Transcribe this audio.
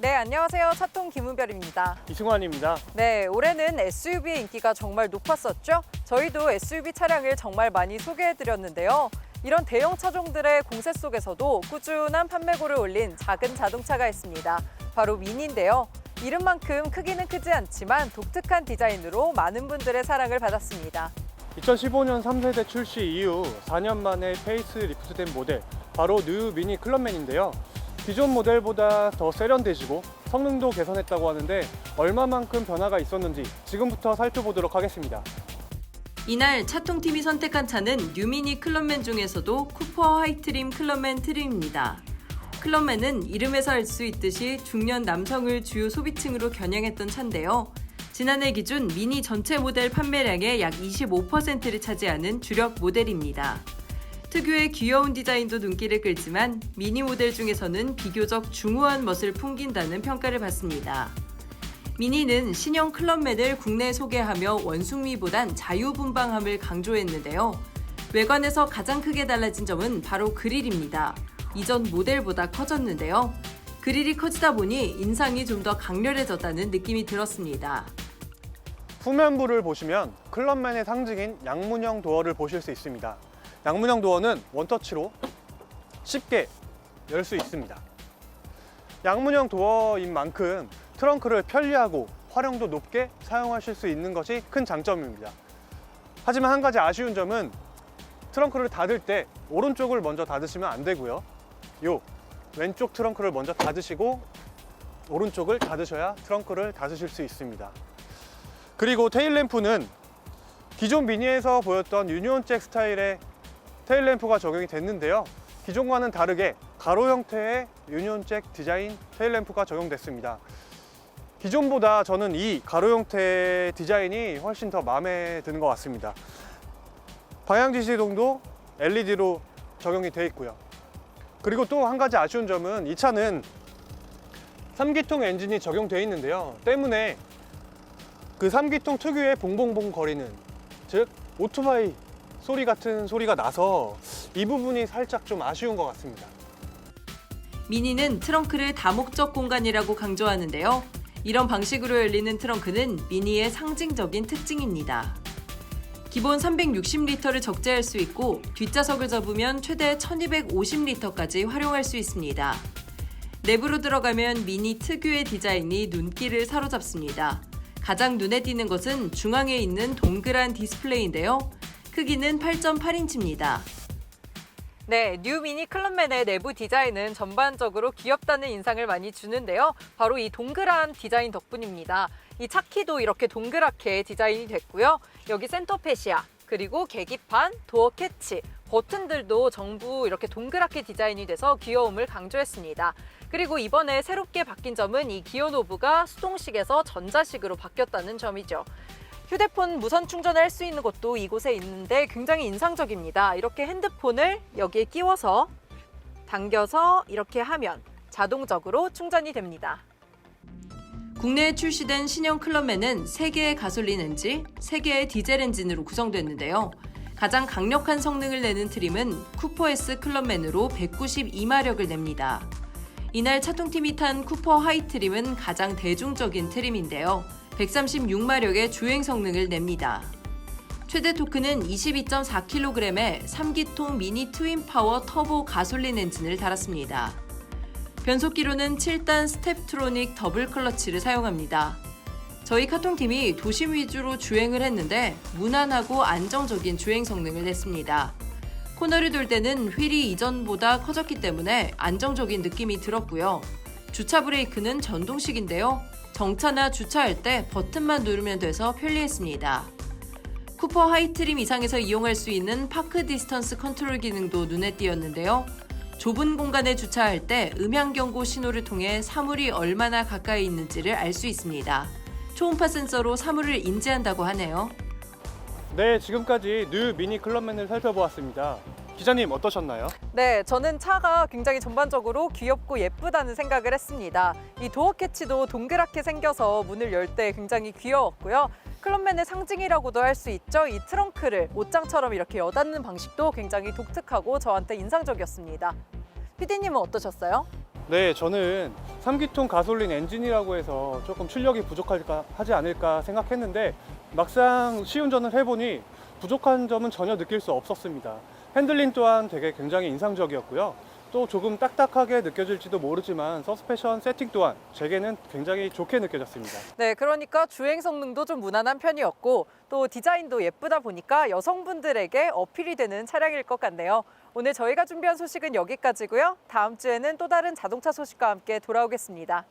네, 안녕하세요. 차통 김은별입니다. 이승환입니다. 네, 올해는 SUV의 인기가 정말 높았었죠. 저희도 SUV 차량을 정말 많이 소개해드렸는데요. 이런 대형 차종들의 공세 속에서도 꾸준한 판매고를 올린 작은 자동차가 있습니다. 바로 미니인데요. 이름만큼 크기는 크지 않지만 독특한 디자인으로 많은 분들의 사랑을 받았습니다. 2015년 3세대 출시 이후 4년 만에 페이스 리프트된 모델 바로 뉴 미니 클럽맨인데요. 기존 모델보다 더 세련돼지고 성능도 개선했다고 하는데 얼마만큼 변화가 있었는지 지금부터 살펴보도록 하겠습니다. 이날 차통팀이 선택한 차는 뉴미니 클럽맨 중에서도 쿠퍼 하이트림 클럽맨 트림입니다. 클럽맨은 이름에서 알 수 있듯이 중년 남성을 주요 소비층으로 겨냥했던 차인데요. 지난해 기준 미니 전체 모델 판매량의 약 25%를 차지하는 주력 모델입니다. 특유의 귀여운 디자인도 눈길을 끌지만 미니 모델 중에서는 비교적 중후한 멋을 풍긴다는 평가를 받습니다. 미니는 신형 클럽맨을 국내에 소개하며 원숭이보단 자유분방함을 강조했는데요. 외관에서 가장 크게 달라진 점은 바로 그릴입니다. 이전 모델보다 커졌는데요. 그릴이 커지다 보니 인상이 좀 더 강렬해졌다는 느낌이 들었습니다. 후면부를 보시면 클럽맨의 상징인 양문형 도어를 보실 수 있습니다. 양문형 도어는 원터치로 쉽게 열 수 있습니다. 양문형 도어인 만큼 트렁크를 편리하고 활용도 높게 사용하실 수 있는 것이 큰 장점입니다. 하지만 한 가지 아쉬운 점은 트렁크를 닫을 때 오른쪽을 먼저 닫으시면 안 되고요. 요 왼쪽 트렁크를 먼저 닫으시고 오른쪽을 닫으셔야 트렁크를 닫으실 수 있습니다. 그리고 테일 램프는 기존 미니에서 보였던 유니온잭 스타일의 테일램프가 적용이 됐는데요. 기존과는 다르게 가로 형태의 유니온잭 디자인 테일램프가 적용됐습니다. 기존보다 저는 이 가로 형태의 디자인이 훨씬 더 마음에 드는 것 같습니다. 방향 지시동도 LED로 적용이 되어 있고요. 그리고 또 한 가지 아쉬운 점은 이 차는 3기통 엔진이 적용되어 있는데요. 때문에 그 3기통 특유의 봉봉봉 거리는 즉 오토바이 소리 같은 소리가 나서 이 부분이 살짝 좀 아쉬운 것 같습니다. 미니는 트렁크를 다목적 공간이라고 강조하는데요. 이런 방식으로 열리는 트렁크는 미니의 상징적인 특징입니다. 기본 360리터를 적재할 수 있고 뒷좌석을 접으면 최대 1250리터까지 활용할 수 있습니다. 내부로 들어가면 미니 특유의 디자인이 눈길을 사로잡습니다. 가장 눈에 띄는 것은 중앙에 있는 동그란 디스플레이인데요. 크기는 8.8인치입니다. 네, 뉴 미니 클럽맨의 내부 디자인은 전반적으로 귀엽다는 인상을 많이 주는데요. 바로 이 동그란 디자인 덕분입니다. 이 차키도 이렇게 동그랗게 디자인이 됐고요. 여기 센터 페시아, 그리고 계기판, 도어 캐치, 버튼들도 전부 이렇게 동그랗게 디자인이 돼서 귀여움을 강조했습니다. 그리고 이번에 새롭게 바뀐 점은 이 기어 노브가 수동식에서 전자식으로 바뀌었다는 점이죠. 휴대폰 무선 충전을 할 수 있는 곳도 이곳에 있는데 굉장히 인상적입니다. 이렇게 핸드폰을 여기에 끼워서 당겨서 이렇게 하면 자동적으로 충전이 됩니다. 국내에 출시된 신형 클럽맨은 3개의 가솔린 엔진, 3개의 디젤 엔진으로 구성됐는데요. 가장 강력한 성능을 내는 트림은 쿠퍼 S 클럽맨으로 192마력을 냅니다. 이날 차통팀이 탄 쿠퍼 하이 트림은 가장 대중적인 트림인데요. 136마력의 주행 성능을 냅니다. 최대 토크는 22.4kg의 3기통 미니 트윈 파워 터보 가솔린 엔진을 달았습니다. 변속기로는 7단 스텝트로닉 더블 클러치를 사용합니다. 저희 카통팀이 도심 위주로 주행을 했는데 무난하고 안정적인 주행 성능을 냈습니다. 코너를 돌 때는 휠이 이전보다 커졌기 때문에 안정적인 느낌이 들었고요. 주차 브레이크는 전동식인데요. 정차나 주차할 때 버튼만 누르면 돼서 편리했습니다. 쿠퍼 하이트림 이상에서 이용할 수 있는 파크 디스턴스 컨트롤 기능도 눈에 띄었는데요. 좁은 공간에 주차할 때 음향 경고 신호를 통해 사물이 얼마나 가까이 있는지를 알 수 있습니다. 초음파 센서로 사물을 인지한다고 하네요. 네, 지금까지 뉴 미니 클럽맨을 살펴보았습니다. 기자님 어떠셨나요? 네, 저는 차가 굉장히 전반적으로 귀엽고 예쁘다는 생각을 했습니다. 이 도어 캐치도 동그랗게 생겨서 문을 열 때 굉장히 귀여웠고요. 클럽맨의 상징이라고도 할 수 있죠. 이 트렁크를 옷장처럼 이렇게 여닫는 방식도 굉장히 독특하고 저한테 인상적이었습니다. 피디님은 어떠셨어요? 네, 저는 3기통 가솔린 엔진이라고 해서 조금 출력이 부족할까 하지 않을까 생각했는데 막상 시운전을 해보니 부족한 점은 전혀 느낄 수 없었습니다. 핸들링 또한 되게 굉장히 인상적이었고요. 또 조금 딱딱하게 느껴질지도 모르지만 서스펜션 세팅 또한 제게는 굉장히 좋게 느껴졌습니다. 네, 그러니까 주행 성능도 좀 무난한 편이었고 또 디자인도 예쁘다 보니까 여성분들에게 어필이 되는 차량일 것 같네요. 오늘 저희가 준비한 소식은 여기까지고요. 다음 주에는 또 다른 자동차 소식과 함께 돌아오겠습니다.